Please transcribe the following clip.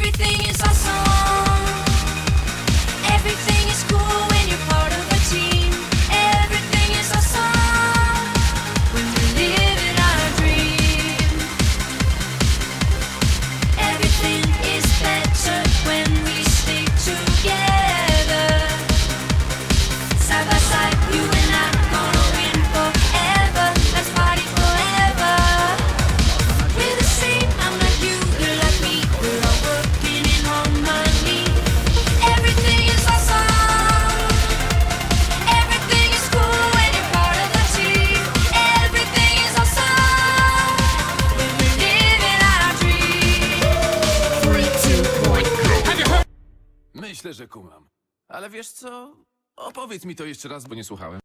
everything is kumam. Ale wiesz co? Opowiedz mi to jeszcze raz, bo nie słuchałem.